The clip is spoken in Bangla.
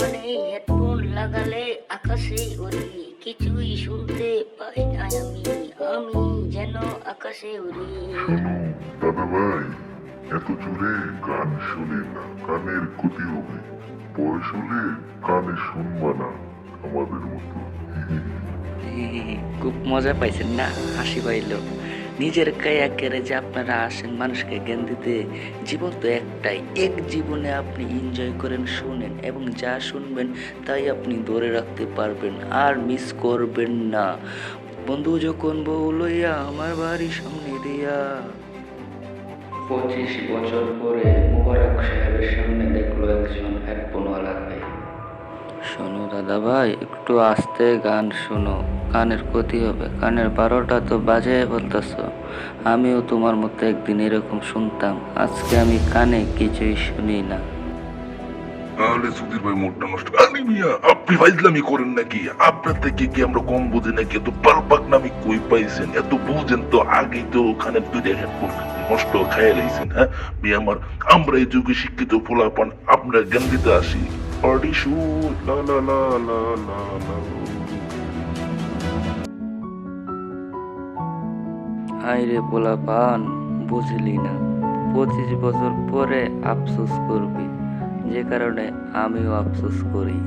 কানে হেডফোন লাগালে আকাশে উড়ি কিছুই শুনতে পাই না আমি আমি যেন আকাশে উড়ি দাদা ভাই এত জোরে গান শুনে না কানের ক্ষতি হবে বয়স হলে কানে শুনবা না আমাদের মতো খুব মজা পাইছেন না হাসি পাইল নিজের কায়া কেড়ে যে আপনারা আসেন, মানুষকে জ্ঞান দিতে। জীবন তো একটাই। এক জীবনে আপনি এনজয় করেন, শুনেন এবং যা শুনবেন তাই আপনি ধরে রাখতে পারবেন। আর মিস করবেন না। বন্ধু যখন বউ লইয়া আমার বাড়ির সামনে দিয়া। পঁচিশ বছর পরে মুবারক সাহেবের সামনে দেখল একজন হেডফোনওয়ালা ভাই। শোনো দাদা ভাই একটু আস্তে গান শোনো। কানের ক্ষতি হবে, কানের বারোটা তো বাজে বলতেছ আমিও তোমার মতো একদিন এরকম শুনতাম। আজকে আমি কানে কিছুই শুনি না। তাহলে সুধীর ভাই মোটটা নষ্ট মিয়া, আপনি ফাইজলামি করেন নাকি? আপনার থেকে কি আমরা কম বুঝি নাকি? এত পালপাক নামি কই পাইছেন? এত বুঝেন তো আগেই তো ওখানে দুইটা হেডফোন নষ্ট খাইয়া লাইছেন হ্যাঁ? মিয়া আমার আমরা এই যুগে শিক্ষিত ফোলাপান আপনার জ্ঞান দিতে আসি। Party shoot. La la la la la la. হাই রে পোলা পান বুঝলি না পঁচিশ বছর পরে আফসোস করবি যে কারণে আমিও আফসোস করি